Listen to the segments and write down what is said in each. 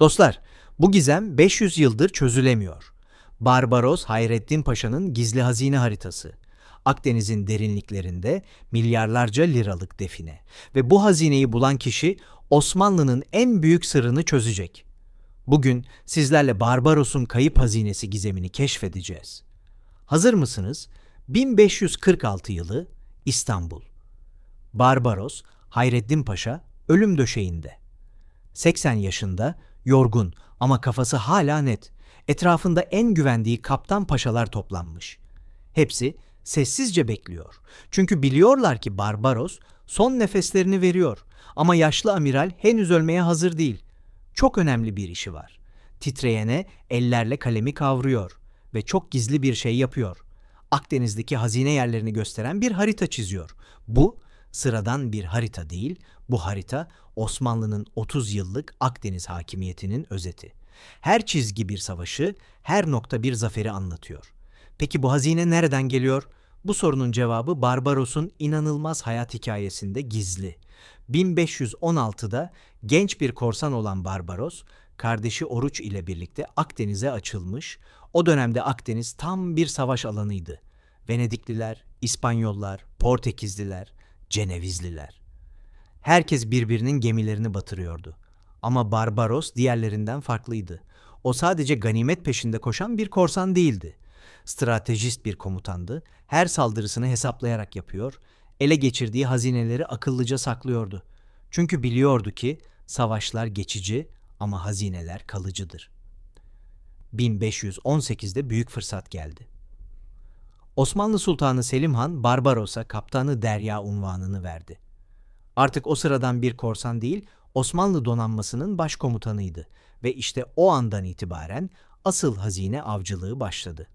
Dostlar, bu gizem 500 yıldır çözülemiyor. Barbaros Hayrettin Paşa'nın gizli hazine haritası. Akdeniz'in derinliklerinde milyarlarca liralık define. Ve bu hazineyi bulan kişi Osmanlı'nın en büyük sırrını çözecek. Bugün sizlerle Barbaros'un kayıp hazinesi gizemini keşfedeceğiz. Hazır mısınız? 1546 yılı İstanbul. Barbaros Hayreddin Paşa ölüm döşeğinde. 80 yaşında, yorgun ama kafası hala net. Etrafında en güvendiği kaptan paşalar toplanmış. Hepsi sessizce bekliyor. Çünkü biliyorlar ki Barbaros son nefeslerini veriyor. Ama yaşlı amiral henüz ölmeye hazır değil. Çok önemli bir işi var. Titreyene ellerle kalemi kavruyor ve çok gizli bir şey yapıyor. Akdeniz'deki hazine yerlerini gösteren bir harita çiziyor. Bu sıradan bir harita değil, bu harita Osmanlı'nın 30 yıllık Akdeniz hakimiyetinin özeti. Her çizgi bir savaşı, her nokta bir zaferi anlatıyor. Peki bu hazine nereden geliyor? Bu sorunun cevabı Barbaros'un inanılmaz hayat hikayesinde gizli. 1516'da genç bir korsan olan Barbaros, kardeşi Oruç ile birlikte Akdeniz'e açılmış. O dönemde Akdeniz tam bir savaş alanıydı. Venedikliler, İspanyollar, Portekizliler, Cenevizliler. Herkes birbirinin gemilerini batırıyordu. Ama Barbaros diğerlerinden farklıydı. O sadece ganimet peşinde koşan bir korsan değildi. Stratejist bir komutandı. Her saldırısını hesaplayarak yapıyor, ele geçirdiği hazineleri akıllıca saklıyordu. Çünkü biliyordu ki savaşlar geçici ama hazineler kalıcıdır. 1518'de büyük fırsat geldi. Osmanlı Sultanı Selim Han Barbaros'a kaptanı Derya unvanını verdi. Artık o sıradan bir korsan değil, Osmanlı donanmasının başkomutanıydı ve işte o andan itibaren asıl hazine avcılığı başladı.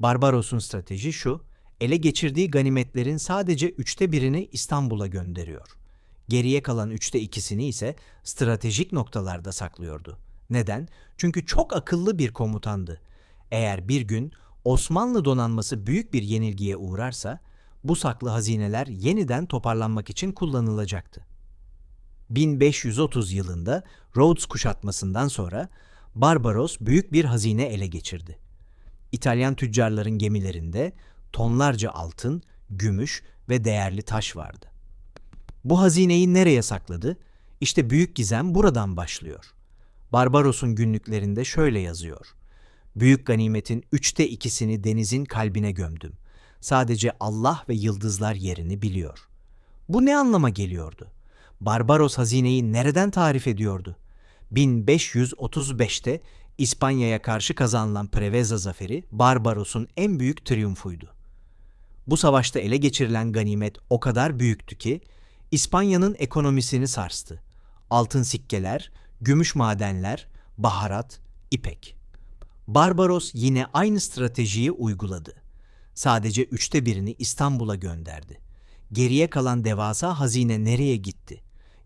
Barbaros'un strateji şu, ele geçirdiği ganimetlerin sadece üçte birini İstanbul'a gönderiyor. Geriye kalan üçte ikisini ise stratejik noktalarda saklıyordu. Neden? Çünkü çok akıllı bir komutandı. Eğer bir gün Osmanlı donanması büyük bir yenilgiye uğrarsa, bu saklı hazineler yeniden toparlanmak için kullanılacaktı. 1530 yılında Rhodes kuşatmasından sonra Barbaros büyük bir hazine ele geçirdi. İtalyan tüccarların gemilerinde tonlarca altın, gümüş ve değerli taş vardı. Bu hazineyi nereye sakladı? İşte büyük gizem buradan başlıyor. Barbaros'un günlüklerinde şöyle yazıyor. Büyük ganimetin üçte ikisini denizin kalbine gömdüm. Sadece Allah ve yıldızlar yerini biliyor. Bu ne anlama geliyordu? Barbaros hazineyi nereden tarif ediyordu? 1535'te İspanya'ya karşı kazanılan Preveza zaferi Barbaros'un en büyük triumfuydu. Bu savaşta ele geçirilen ganimet o kadar büyüktü ki İspanya'nın ekonomisini sarstı. Altın sikkeler, gümüş madenler, baharat, ipek. Barbaros yine aynı stratejiyi uyguladı. Sadece üçte birini İstanbul'a gönderdi. Geriye kalan devasa hazine nereye gitti?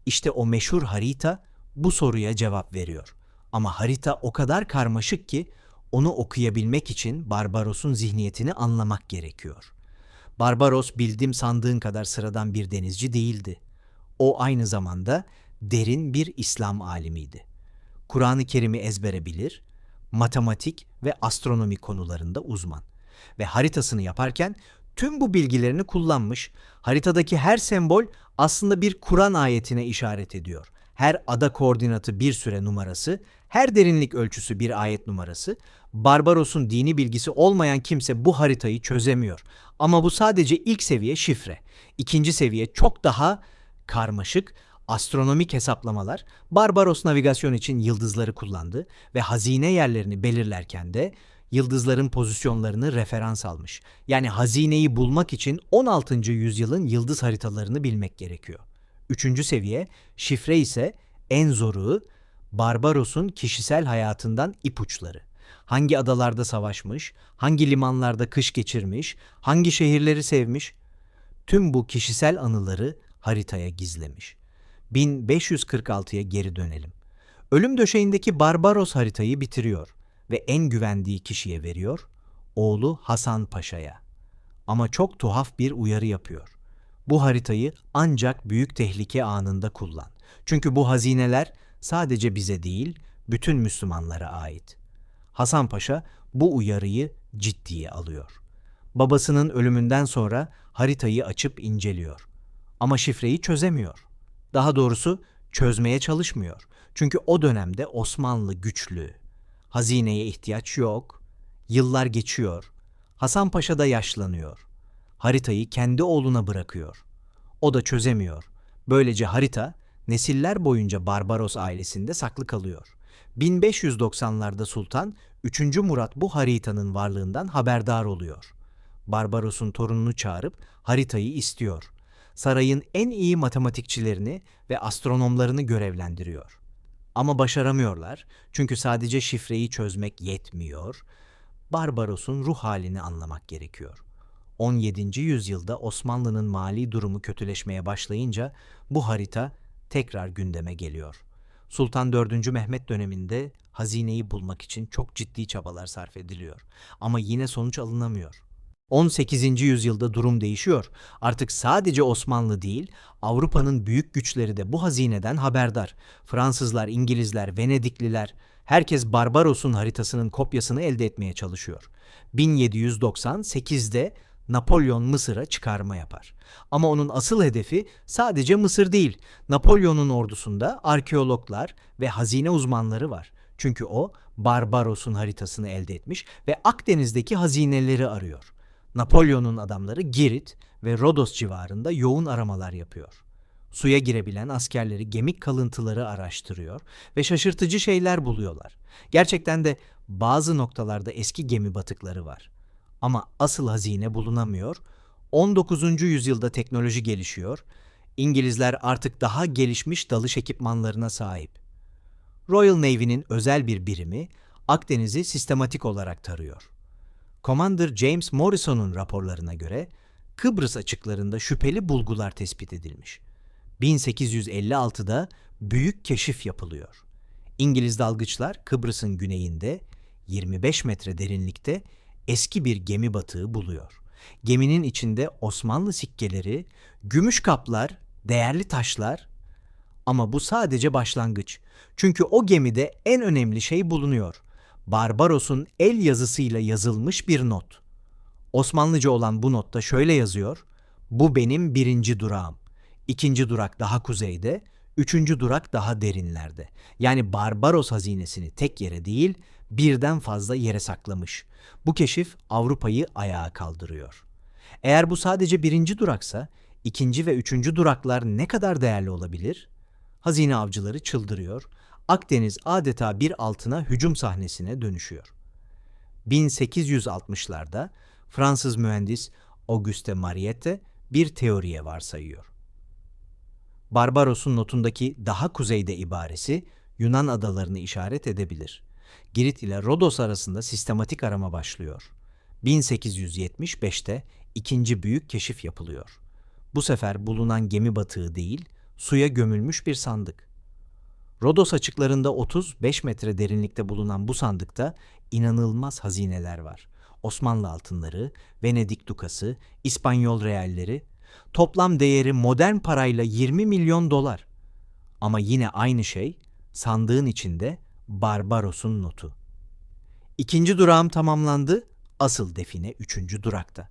İşte o meşhur harita bu soruya cevap veriyor. Ama harita o kadar karmaşık ki onu okuyabilmek için Barbaros'un zihniyetini anlamak gerekiyor. Barbaros bildim sandığın kadar sıradan bir denizci değildi. O aynı zamanda derin bir İslam alimiydi. Kur'an-ı Kerim'i ezbere bilir, matematik ve astronomi konularında uzman. Ve haritasını yaparken tüm bu bilgilerini kullanmış, haritadaki her sembol aslında bir Kur'an ayetine işaret ediyor. Her ada koordinatı bir süre numarası, her derinlik ölçüsü bir ayet numarası. Barbaros'un dini bilgisi olmayan kimse bu haritayı çözemiyor. Ama bu sadece ilk seviye şifre. İkinci seviye çok daha karmaşık astronomik hesaplamalar. Barbaros navigasyon için yıldızları kullandı ve hazine yerlerini belirlerken de yıldızların pozisyonlarını referans almış. Yani hazineyi bulmak için 16. yüzyılın yıldız haritalarını bilmek gerekiyor. Üçüncü seviye şifre ise en zoru Barbaros'un kişisel hayatından ipuçları. Hangi adalarda savaşmış, hangi limanlarda kış geçirmiş, hangi şehirleri sevmiş, tüm bu kişisel anıları haritaya gizlemiş. 1546'ya geri dönelim. Ölüm döşeğindeki Barbaros haritayı bitiriyor ve en güvendiği kişiye veriyor, oğlu Hasan Paşa'ya. Ama çok tuhaf bir uyarı yapıyor. Bu haritayı ancak büyük tehlike anında kullan. Çünkü bu hazineler sadece bize değil, bütün Müslümanlara ait. Hasan Paşa bu uyarıyı ciddiye alıyor. Babasının ölümünden sonra haritayı açıp inceliyor. Ama şifreyi çözemiyor. Daha doğrusu çözmeye çalışmıyor. Çünkü o dönemde Osmanlı güçlü. Hazineye ihtiyaç yok. Yıllar geçiyor. Hasan Paşa da yaşlanıyor. Haritayı kendi oğluna bırakıyor. O da çözemiyor. Böylece harita nesiller boyunca Barbaros ailesinde saklı kalıyor. 1590'larda Sultan 3. Murat bu haritanın varlığından haberdar oluyor. Barbaros'un torununu çağırıp haritayı istiyor. Sarayın en iyi matematikçilerini ve astronomlarını görevlendiriyor. Ama başaramıyorlar çünkü sadece şifreyi çözmek yetmiyor. Barbaros'un ruh halini anlamak gerekiyor. 17. yüzyılda Osmanlı'nın mali durumu kötüleşmeye başlayınca bu harita tekrar gündeme geliyor. Sultan 4. Mehmet döneminde hazineyi bulmak için çok ciddi çabalar sarf ediliyor. Ama yine sonuç alınamıyor. 18. yüzyılda durum değişiyor. Artık sadece Osmanlı değil, Avrupa'nın büyük güçleri de bu hazineden haberdar. Fransızlar, İngilizler, Venedikliler, herkes Barbaros'un haritasının kopyasını elde etmeye çalışıyor. 1798'de Napolyon Mısır'a çıkarma yapar. Ama onun asıl hedefi sadece Mısır değil. Napolyon'un ordusunda arkeologlar ve hazine uzmanları var. Çünkü o Barbaros'un haritasını elde etmiş ve Akdeniz'deki hazineleri arıyor. Napolyon'un adamları Girit ve Rodos civarında yoğun aramalar yapıyor. Suya girebilen askerleri gemik kalıntıları araştırıyor ve şaşırtıcı şeyler buluyorlar. Gerçekten de bazı noktalarda eski gemi batıkları var. Ama asıl hazine bulunamıyor. 19. yüzyılda teknoloji gelişiyor. İngilizler artık daha gelişmiş dalış ekipmanlarına sahip. Royal Navy'nin özel bir birimi Akdeniz'i sistematik olarak tarıyor. Commander James Morrison'un raporlarına göre Kıbrıs açıklarında şüpheli bulgular tespit edilmiş. 1856'da büyük keşif yapılıyor. İngiliz dalgıçlar Kıbrıs'ın güneyinde 25 metre derinlikte eski bir gemi batığı buluyor. Geminin içinde Osmanlı sikkeleri, gümüş kaplar, değerli taşlar ama bu sadece başlangıç. Çünkü o gemide en önemli şey bulunuyor. Barbaros'un el yazısıyla yazılmış bir not. Osmanlıca olan bu notta şöyle yazıyor. Bu benim birinci durağım. İkinci durak daha kuzeyde, üçüncü durak daha derinlerde. Yani Barbaros hazinesini tek yere değil, birden fazla yere saklamış. Bu keşif Avrupa'yı ayağa kaldırıyor. Eğer bu sadece birinci duraksa, ikinci ve üçüncü duraklar ne kadar değerli olabilir? Hazine avcıları çıldırıyor. Akdeniz adeta bir altına hücum sahnesine dönüşüyor. 1860'larda Fransız mühendis Auguste Mariette bir teoriye varsayıyor. Barbaros'un notundaki daha kuzeyde ibaresi Yunan adalarını işaret edebilir. Girit ile Rodos arasında sistematik arama başlıyor. 1875'te ikinci büyük keşif yapılıyor. Bu sefer bulunan gemi batığı değil, suya gömülmüş bir sandık. Rodos açıklarında 35 metre derinlikte bulunan bu sandıkta inanılmaz hazineler var. Osmanlı altınları, Venedik dukası, İspanyol realleri, toplam değeri modern parayla 20 milyon dolar. Ama yine aynı şey sandığın içinde Barbaros'un notu. İkinci durağım tamamlandı, asıl define üçüncü durakta.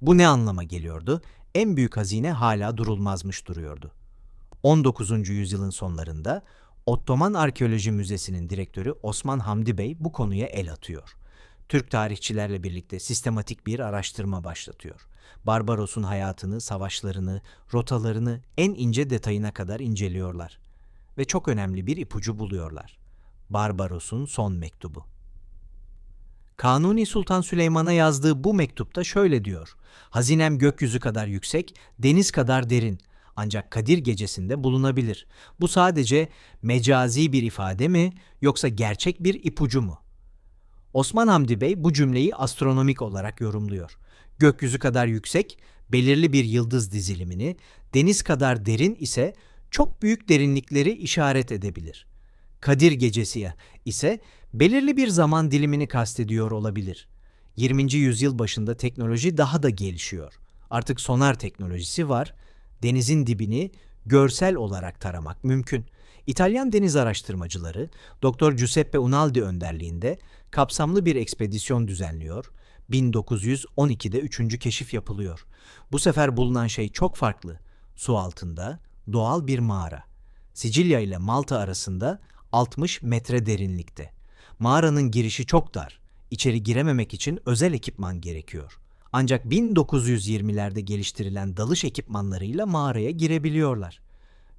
Bu ne anlama geliyordu? En büyük hazine hala durulmazmış duruyordu. 19. yüzyılın sonlarında Ottoman Arkeoloji Müzesi'nin direktörü Osman Hamdi Bey bu konuya el atıyor. Türk tarihçilerle birlikte sistematik bir araştırma başlatıyor. Barbaros'un hayatını, savaşlarını, rotalarını en ince detayına kadar inceliyorlar ve çok önemli bir ipucu buluyorlar. Barbaros'un son mektubu. Kanuni Sultan Süleyman'a yazdığı bu mektupta şöyle diyor. Hazinem gökyüzü kadar yüksek, deniz kadar derin. Ancak Kadir gecesinde bulunabilir. Bu sadece mecazi bir ifade mi yoksa gerçek bir ipucu mu? Osman Hamdi Bey bu cümleyi astronomik olarak yorumluyor. Gökyüzü kadar yüksek, belirli bir yıldız dizilimini, deniz kadar derin ise çok büyük derinlikleri işaret edebilir. Kadir Gecesi ise belirli bir zaman dilimini kastediyor olabilir. 20. yüzyıl başında teknoloji daha da gelişiyor. Artık sonar teknolojisi var. Denizin dibini görsel olarak taramak mümkün. İtalyan deniz araştırmacıları Dr. Giuseppe Unaldi önderliğinde kapsamlı bir ekspedisyon düzenliyor. 1912'de üçüncü keşif yapılıyor. Bu sefer bulunan şey çok farklı. Su altında doğal bir mağara. Sicilya ile Malta arasında 60 metre derinlikte. Mağaranın girişi çok dar. İçeri girememek için özel ekipman gerekiyor. Ancak 1920'lerde geliştirilen dalış ekipmanlarıyla mağaraya girebiliyorlar.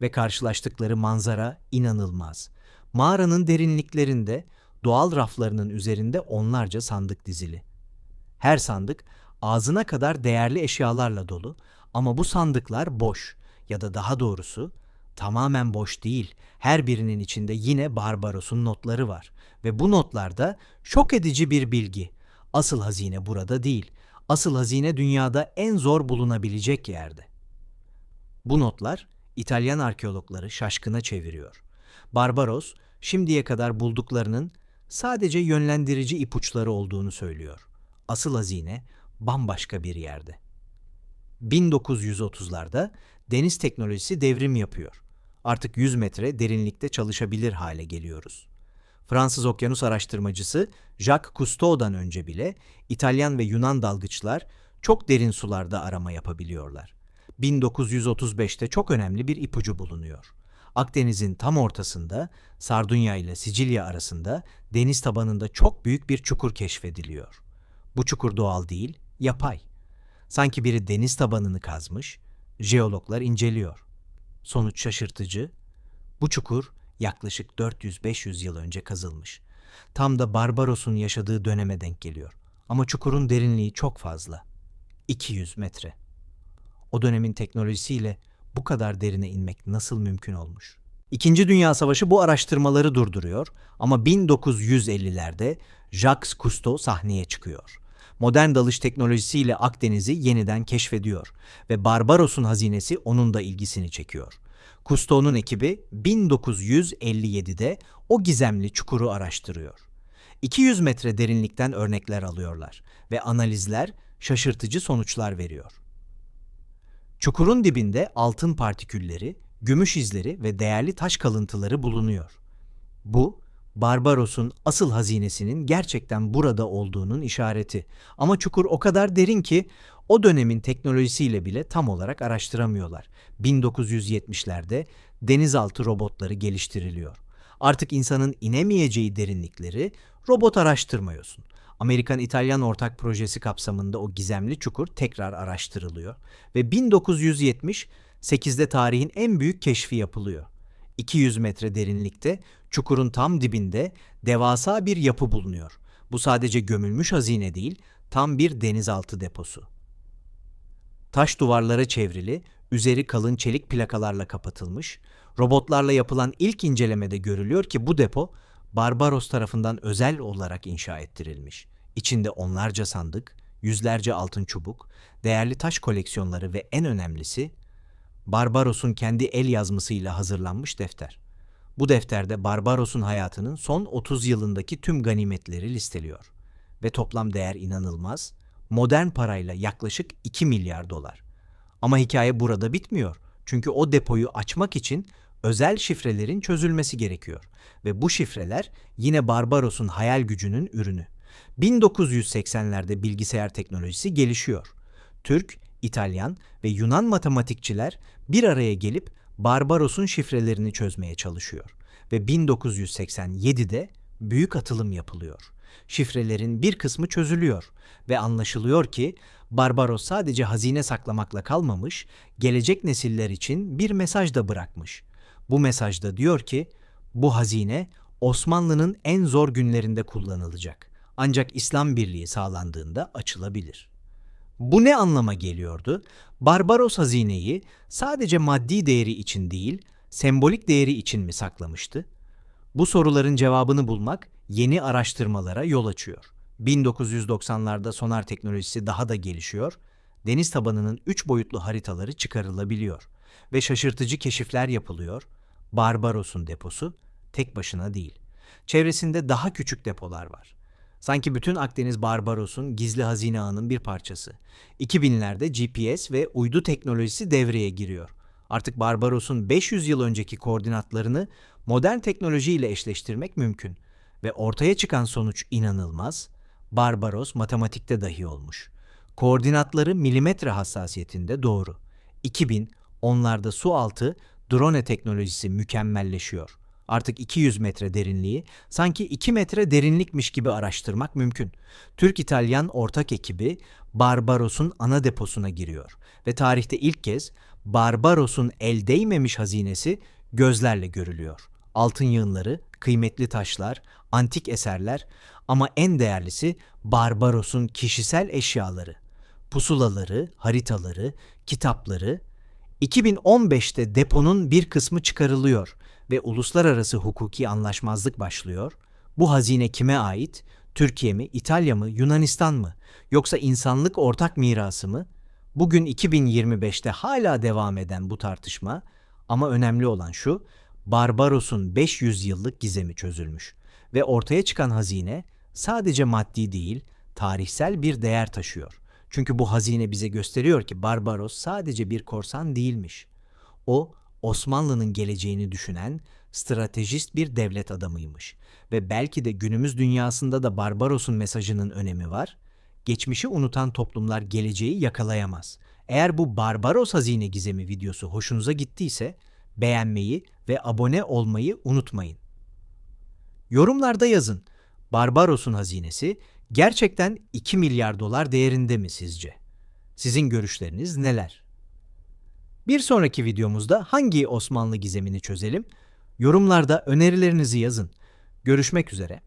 Ve karşılaştıkları manzara inanılmaz. Mağaranın derinliklerinde doğal raflarının üzerinde onlarca sandık dizili. Her sandık ağzına kadar değerli eşyalarla dolu ama bu sandıklar boş ya da daha doğrusu tamamen boş değil. Her birinin içinde yine Barbaros'un notları var ve bu notlarda şok edici bir bilgi. Asıl hazine burada değil. Asıl hazine dünyada en zor bulunabilecek yerde. Bu notlar İtalyan arkeologları şaşkına çeviriyor. Barbaros şimdiye kadar bulduklarının sadece yönlendirici ipuçları olduğunu söylüyor. Asıl hazine bambaşka bir yerde. 1930'larda deniz teknolojisi devrim yapıyor. Artık 100 metre derinlikte çalışabilir hale geliyoruz. Fransız okyanus araştırmacısı Jacques Cousteau'dan önce bile İtalyan ve Yunan dalgıçlar çok derin sularda arama yapabiliyorlar. 1935'te çok önemli bir ipucu bulunuyor. Akdeniz'in tam ortasında Sardunya ile Sicilya arasında deniz tabanında çok büyük bir çukur keşfediliyor. Bu çukur doğal değil, yapay. Sanki biri deniz tabanını kazmış, jeologlar inceliyor. Sonuç şaşırtıcı. Bu çukur yaklaşık 400-500 yıl önce kazılmış. Tam da Barbaros'un yaşadığı döneme denk geliyor. Ama çukurun derinliği çok fazla. 200 metre. O dönemin teknolojisiyle bu kadar derine inmek nasıl mümkün olmuş? İkinci Dünya Savaşı bu araştırmaları durduruyor ama 1950'lerde Jacques Cousteau sahneye çıkıyor. Modern dalış teknolojisiyle Akdeniz'i yeniden keşfediyor ve Barbaros'un hazinesi onun da ilgisini çekiyor. Cousteau'nun ekibi 1957'de o gizemli çukuru araştırıyor. 200 metre derinlikten örnekler alıyorlar ve analizler şaşırtıcı sonuçlar veriyor. Çukurun dibinde altın partikülleri, gümüş izleri ve değerli taş kalıntıları bulunuyor. Bu, Barbaros'un asıl hazinesinin gerçekten burada olduğunun işareti. Ama çukur o kadar derin ki o dönemin teknolojisiyle bile tam olarak araştıramıyorlar. 1970'lerde denizaltı robotları geliştiriliyor. Artık insanın inemeyeceği derinlikleri robot araştırmıyorsun. Amerikan-İtalyan ortak projesi kapsamında o gizemli çukur tekrar araştırılıyor ve 1978'de tarihin en büyük keşfi yapılıyor. 200 metre derinlikte çukurun tam dibinde devasa bir yapı bulunuyor. Bu sadece gömülmüş hazine değil, tam bir denizaltı deposu. Taş duvarlara çevrili, üzeri kalın çelik plakalarla kapatılmış, robotlarla yapılan ilk incelemede görülüyor ki bu depo Barbaros tarafından özel olarak inşa ettirilmiş. İçinde onlarca sandık, yüzlerce altın çubuk, değerli taş koleksiyonları ve en önemlisi Barbaros'un kendi el yazmasıyla hazırlanmış defter. Bu defterde Barbaros'un hayatının son 30 yılındaki tüm ganimetleri listeliyor ve toplam değer inanılmaz, modern parayla yaklaşık 2 milyar dolar. Ama hikaye burada bitmiyor. Çünkü o depoyu açmak için özel şifrelerin çözülmesi gerekiyor ve bu şifreler yine Barbaros'un hayal gücünün ürünü. 1980'lerde bilgisayar teknolojisi gelişiyor. Türk, İtalyan ve Yunan matematikçiler bir araya gelip Barbaros'un şifrelerini çözmeye çalışıyor ve 1987'de büyük atılım yapılıyor. Şifrelerin bir kısmı çözülüyor ve anlaşılıyor ki Barbaros sadece hazine saklamakla kalmamış, gelecek nesiller için bir mesaj da bırakmış. Bu mesajda diyor ki bu hazine Osmanlı'nın en zor günlerinde kullanılacak. Ancak İslam Birliği sağlandığında açılabilir. Bu ne anlama geliyordu? Barbaros hazineyi sadece maddi değeri için değil, sembolik değeri için mi saklamıştı? Bu soruların cevabını bulmak yeni araştırmalara yol açıyor. 1990'larda sonar teknolojisi daha da gelişiyor, deniz tabanının 3 boyutlu haritaları çıkarılabiliyor ve şaşırtıcı keşifler yapılıyor. Barbaros'un deposu tek başına değil. Çevresinde daha küçük depolar var. Sanki bütün Akdeniz Barbaros'un gizli hazine ağının bir parçası. 2000'lerde GPS ve uydu teknolojisi devreye giriyor. Artık Barbaros'un 500 yıl önceki koordinatlarını modern teknolojiyle eşleştirmek mümkün ve ortaya çıkan sonuç inanılmaz. Barbaros matematikte dahi olmuş. Koordinatları milimetre hassasiyetinde doğru. 2000 onlarda su altı drone teknolojisi mükemmelleşiyor. Artık 200 metre derinliği sanki 2 metre derinlikmiş gibi araştırmak mümkün. Türk-İtalyan ortak ekibi Barbaros'un ana deposuna giriyor ve tarihte ilk kez Barbaros'un el değmemiş hazinesi gözlerle görülüyor. Altın yığınları, kıymetli taşlar, antik eserler ama en değerlisi Barbaros'un kişisel eşyaları. Pusulaları, haritaları, kitapları 2015'te deponun bir kısmı çıkarılıyor ve uluslararası hukuki anlaşmazlık başlıyor. Bu hazine kime ait? Türkiye mi, İtalya mı, Yunanistan mı? Yoksa insanlık ortak mirası mı? Bugün 2025'te hala devam eden bu tartışma ama önemli olan şu, Barbaros'un 500 yıllık gizemi çözülmüş ve ortaya çıkan hazine sadece maddi değil, tarihsel bir değer taşıyor. Çünkü bu hazine bize gösteriyor ki Barbaros sadece bir korsan değilmiş. O Osmanlı'nın geleceğini düşünen stratejist bir devlet adamıymış ve belki de günümüz dünyasında da Barbaros'un mesajının önemi var. Geçmişi unutan toplumlar geleceği yakalayamaz. Eğer bu Barbaros hazine gizemi videosu hoşunuza gittiyse beğenmeyi ve abone olmayı unutmayın. Yorumlarda yazın. Barbaros'un hazinesi gerçekten 2 milyar dolar değerinde mi sizce? Sizin görüşleriniz neler? Bir sonraki videomuzda hangi Osmanlı gizemini çözelim? Yorumlarda önerilerinizi yazın. Görüşmek üzere.